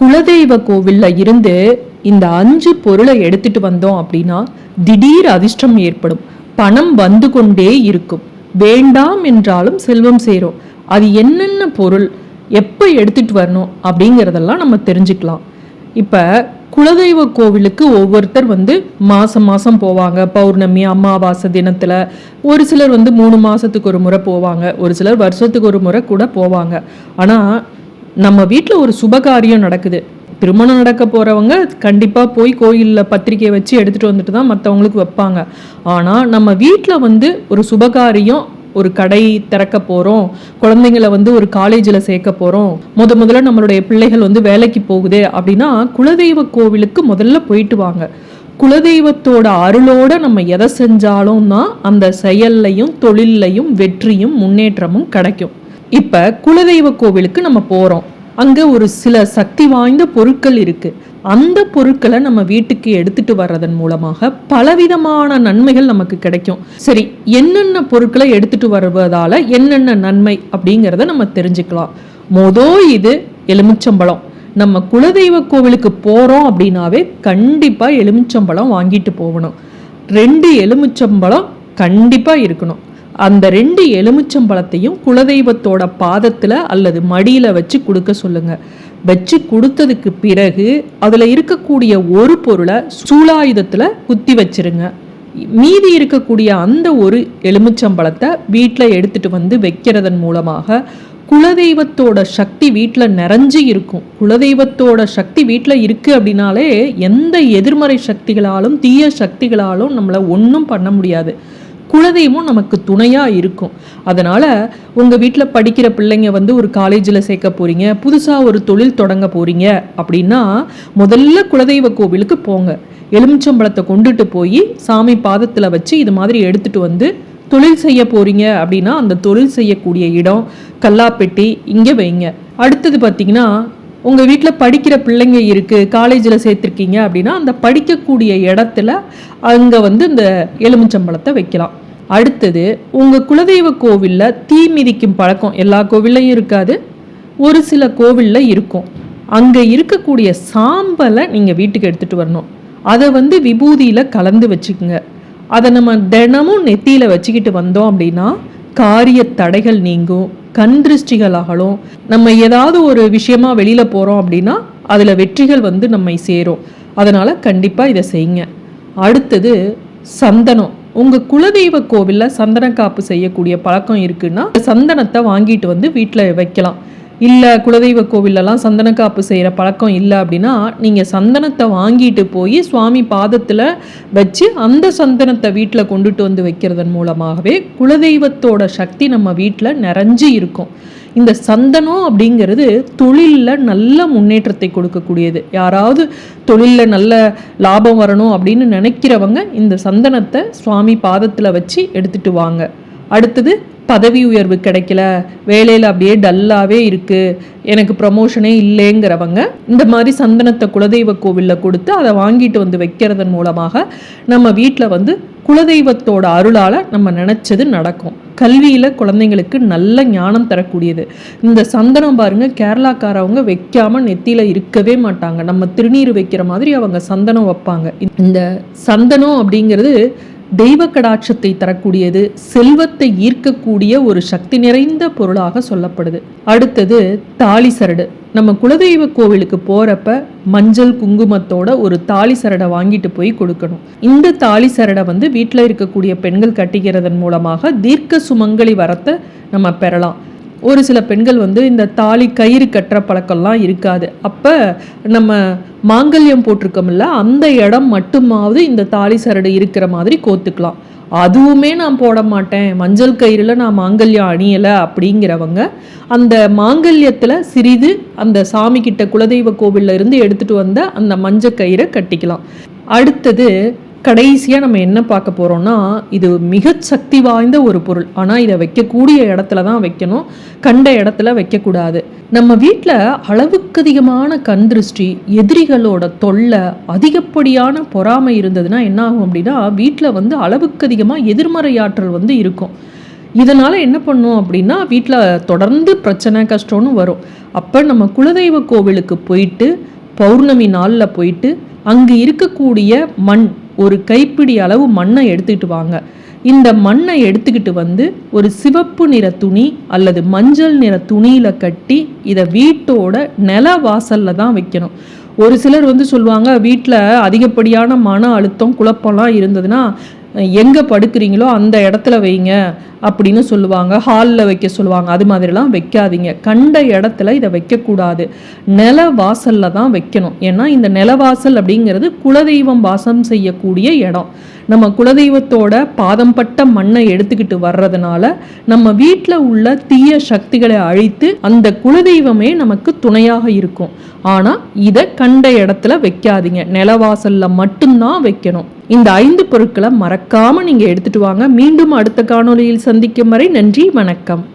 குலதெய்வ கோவில்ல இருந்து இந்த அஞ்சு பொருளை எடுத்துட்டு வந்தோம் அப்படின்னா திடீர் அதிர்ஷ்டம் ஏற்படும். பணம் வந்து கொண்டே இருக்கும். வேண்டாம் என்றாலும் செல்வம் சேரும். அது என்னென்ன பொருள் எப்போ எடுத்துட்டு வரணும் அப்படிங்கிறதெல்லாம் நம்ம தெரிஞ்சுக்கலாம். இப்போ குலதெய்வ கோவிலுக்கு ஒவ்வொருத்தர் வந்து மாதம் மாதம் போவாங்க. பௌர்ணமி அமாவாசை தினத்தில் ஒரு சிலர் வந்து மூணு மாதத்துக்கு ஒரு முறை போவாங்க. ஒரு சிலர் வருஷத்துக்கு ஒரு முறை கூட போவாங்க. ஆனால் நம்ம வீட்டில் ஒரு சுபகாரியம் நடக்குது. திருமணம் நடக்க போகிறவங்க கண்டிப்பாக போய் கோயிலில் பத்திரிக்கை வச்சு எடுத்துகிட்டு வந்துட்டு தான் மற்றவங்களுக்கு வைப்பாங்க. ஆனால் நம்ம வீட்டில் வந்து ஒரு சுபகாரியம் ஒரு கடை திறக்க போகிறோம் குழந்தைங்களை வந்து ஒரு காலேஜில் சேர்க்க போகிறோம் முத முதல்ல நம்மளுடைய பிள்ளைகள் வந்து வேலைக்கு போகுது அப்படின்னா குலதெய்வ கோவிலுக்கு முதல்ல போயிட்டு வாங்க. குலதெய்வத்தோட அருளோட நம்ம எதை செஞ்சாலும் தான் அந்த செயல்லையும் தொழில்லையும் வெற்றியும் முன்னேற்றமும் கிடைக்கும். இப்போ குலதெய்வ கோவிலுக்கு நம்ம போகிறோம் அங்கே ஒரு சில சக்தி வாய்ந்த பொருட்கள் இருக்குது அந்த பொருட்களை நம்ம வீட்டுக்கு எடுத்துட்டு வர்றதன் மூலமாக பலவிதமான நன்மைகள் நமக்கு கிடைக்கும். சரி என்னென்ன பொருட்களை எடுத்துட்டு வருவதால என்னென்ன நன்மை அப்படிங்கிறத நம்ம தெரிஞ்சுக்கலாம். மொதோ இது எலுமிச்சம்பழம். நம்ம குலதெய்வ கோவிலுக்கு போகிறோம் அப்படின்னாவே கண்டிப்பாக எலுமிச்சம்பழம் வாங்கிட்டு போகணும். ரெண்டு எலுமிச்சம்பழம் கண்டிப்பாக இருக்கணும். அந்த ரெண்டு எலுமிச்சம்பழத்தையும் குலதெய்வத்தோட பாதத்தில் அல்லது மடியில் வச்சு கொடுக்க சொல்லுங்கள் வச்சு கொடுத்ததுக்கு பிறகு அதில் இருக்கக்கூடிய ஒரு பொருளை சூலாயுதத்தில் குத்தி வச்சிருங்க. மீதி இருக்கக்கூடிய அந்த ஒரு எலுமிச்சம்பழத்தை வீட்டில் எடுத்துட்டு வந்து வைக்கிறதன் மூலமாக குலதெய்வத்தோட சக்தி வீட்டில் நிறைஞ்சு இருக்கும். குலதெய்வத்தோட சக்தி வீட்டில் இருக்குது அப்படின்னாலே எந்த எதிர்மறை சக்திகளாலும் தீய சக்திகளாலும் நம்மளை ஒன்றும் பண்ண முடியாது. குலதெய்வம் நமக்கு துணையாக இருக்கும். அதனால் உங்கள் வீட்டில் படிக்கிற பிள்ளைங்க வந்து ஒரு காலேஜில் சேர்க்க போகிறீங்க புதுசாக ஒரு தொழில் தொடங்க போகிறீங்க அப்படின்னா முதல்ல குலதெய்வ கோவிலுக்கு போங்க. எலுமிச்சம்பழத்தை கொண்டுட்டு போய் சாமி பாதத்தில் வச்சு இது மாதிரி எடுத்துகிட்டு வந்து தொழில் செய்ய போகிறீங்க அப்படின்னா அந்த தொழில் செய்யக்கூடிய இடம் கல்லாப்பெட்டி இங்கே வைங்க. அடுத்தது பார்த்திங்கன்னா உங்கள் வீட்டில் படிக்கிற பிள்ளைங்க இருக்குது காலேஜில் சேர்த்துருக்கீங்க அப்படின்னா அந்த படிக்கக்கூடிய இடத்துல அங்கே வந்து இந்த எலுமிச்சம்பழத்தை வைக்கலாம். அடுத்தது உங்கள் குலதெய்வ கோவிலில் தீ மிதிக்கும் பழக்கம் எல்லா கோவில்லையும் இருக்காது. ஒரு சில கோவிலில் இருக்கும். அங்கே இருக்கக்கூடிய சாம்பலை நீங்கள் வீட்டுக்கு எடுத்துகிட்டு வரணும். அதை வந்து விபூதியில் கலந்து வச்சுக்கோங்க. அதை நம்ம தினமும் நெத்தியில் வச்சுக்கிட்டு வந்தோம் அப்படின்னா காரிய தடைகள் நீங்கும். கண் திருஷ்டிகளாகலும் நம்ம ஏதாவது ஒரு விஷயமா வெளியில் போகிறோம் அப்படின்னா அதில் வெற்றிகள் வந்து நம்மை சேரும். அதனால் கண்டிப்பாக இதை செய்யுங்க. அடுத்தது சந்தனம். உங்கள் குலதெய்வ கோவிலில் சந்தன காப்பு செய்யக்கூடிய பழக்கம் இருக்குன்னா சந்தனத்தை வாங்கிட்டு வந்து வீட்டில் வைக்கலாம். இல்லை குலதெய்வ கோவிலெல்லாம் சந்தனக்காப்பு செய்கிற பழக்கம் இல்லை அப்படின்னா நீங்கள் சந்தனத்தை வாங்கிட்டு போய் சுவாமி பாதத்தில் வச்சு அந்த சந்தனத்தை வீட்டில் கொண்டுட்டு வந்து வைக்கிறதன் மூலமாகவே குலதெய்வத்தோட சக்தி நம்ம வீட்டில் நிறைஞ்சு இருக்கும். இந்த சந்தனம் அப்படிங்கிறது தொழிலில் நல்ல முன்னேற்றத்தை கொடுக்கக்கூடியது. யாராவது தொழிலில் நல்ல லாபம் வரணும் அப்படின்னு நினைக்கிறவங்க இந்த சந்தனத்தை சுவாமி பாதத்தில் வச்சு எடுத்துட்டு வாங்க. அடுத்தது பதவி உயர்வு கிடைக்கல. வேலையில் அப்படியே டல்லாகவே இருக்குது எனக்கு ப்ரமோஷனே இல்லைங்கிறவங்க இந்த மாதிரி சந்தனத்தை குலதெய்வ கோவிலில் கொடுத்து அதை வாங்கிட்டு வந்து வைக்கிறதன் மூலமாக நம்ம வீட்டில் வந்து குலதெய்வத்தோட அருளால் நம்ம நினச்சது நடக்கும். கல்வியில் குழந்தைங்களுக்கு நல்ல ஞானம் தரக்கூடியது. இந்த சந்தனம் பாருங்க கேரளாக்காரவங்க வைக்காம நெத்தியில் இருக்கவே மாட்டாங்க. நம்ம திருநீர் வைக்கிற மாதிரி அவங்க சந்தனம் வைப்பாங்க. இந்த சந்தனம் அப்படிங்கிறது தெய்வ கடாட்சத்தை தரக்கூடியது செல்வத்தை ஈர்க்கக்கூடிய ஒரு சக்தி நிறைந்த பொருளாக சொல்லப்படுது. அடுத்தது தாலி சரடு. நம்ம குலதெய்வ கோவிலுக்கு போறப்ப மஞ்சள் குங்குமத்தோட ஒரு தாலி சரடை வாங்கிட்டு போய் கொடுக்கணும். இந்த தாலி சரடை வந்து வீட்டில் இருக்கக்கூடிய பெண்கள் கட்டிக்கிறதன் மூலமாக தீர்க்க சுமங்கலி வரத்தை நம்ம பெறலாம். ஒரு சில பெண்கள் வந்து இந்த தாலி கயிறு கட்டுற பழக்கம்லாம் இருக்காது. அப்போ நம்ம மாங்கல்யம் போட்டிருக்கோம்ல அந்த இடம் மட்டுமாவது இந்த தாலி சரடு இருக்கிற மாதிரி கோத்துக்கலாம். அதுவுமே நான் போட மாட்டேன். மஞ்சள் கயிறில் நான் மாங்கல்யம் அணியலை அப்படிங்கிறவங்க அந்த மாங்கல்யத்தில் சிறிது அந்த சாமி கிட்ட குலதெய்வ கோவிலில் இருந்து எடுத்துகிட்டு வந்த அந்த மஞ்சள் கயிறை கட்டிக்கலாம். அடுத்தது கடைசியாக நம்ம என்ன பார்க்க போகிறோம்னா இது மிக சக்தி வாய்ந்த ஒரு பொருள். ஆனால் இதை வைக்கக்கூடிய இடத்துல தான் வைக்கணும். கண்ட இடத்துல வைக்கக்கூடாது. நம்ம வீட்டில் அளவுக்கு அதிகமான கண் திருஷ்டி எதிரிகளோட தொல்லை அதிகப்படியான பொறாமை இருந்ததுன்னா என்ன ஆகும் அப்படின்னா வீட்டில் வந்து அளவுக்கு அதிகமாக எதிர்மறை ஆற்றல் வந்து இருக்கும். இதனால் என்ன பண்ணும் அப்படின்னா வீட்டில் தொடர்ந்து பிரச்சனை கஷ்டம்னு வரும். அப்போ நம்ம குலதெய்வ கோவிலுக்கு போயிட்டு பௌர்ணமி நாளில் போயிட்டு அங்கு இருக்கக்கூடிய மண் ஒரு கைப்பிடி அளவு மண்ணை எடுத்துக்கிட்டு வாங்க. இந்த மண்ணை எடுத்துக்கிட்டு வந்து ஒரு சிவப்பு நிற துணி அல்லது மஞ்சள் நிற துணியில் கட்டி இதை வீட்டோட நில வாசலில் தான் வைக்கணும். ஒரு சிலர் வந்து சொல்லுவாங்க வீட்டில் அதிகப்படியான மன அழுத்தம் குழப்பம்லாம் இருந்ததுன்னா எங்கே படுக்கிறீங்களோ அந்த இடத்துல வைங்க அப்படின்னு சொல்லுவாங்க. ஹாலில் வைக்க சொல்லுவாங்க. அது மாதிரிலாம் வைக்காதீங்க. கண்ட இடத்துல இதை வைக்கக்கூடாது. நில வாசலில் தான் வைக்கணும். ஏன்னா இந்த நிலவாசல் அப்படிங்கிறது குலதெய்வம் வாசம் செய்யக்கூடிய இடம். நம்ம குலதெய்வத்தோட பாதம் பட்ட மண்ணை எடுத்துக்கிட்டு வர்றதுனால நம்ம வீட்டில் உள்ள தீய சக்திகளை அழித்து அந்த குலதெய்வமே நமக்கு துணையாக இருக்கும். ஆனால் இதை கண்ட இடத்துல வைக்காதீங்க. நிலவாசல்ல மட்டும்தான் வைக்கணும். இந்த ஐந்து பொருட்களை மறக்காம நீங்க எடுத்துட்டு வாங்க. மீண்டும் அடுத்த காணொளியில் சந்திக்கும் வரை நன்றி வணக்கம்.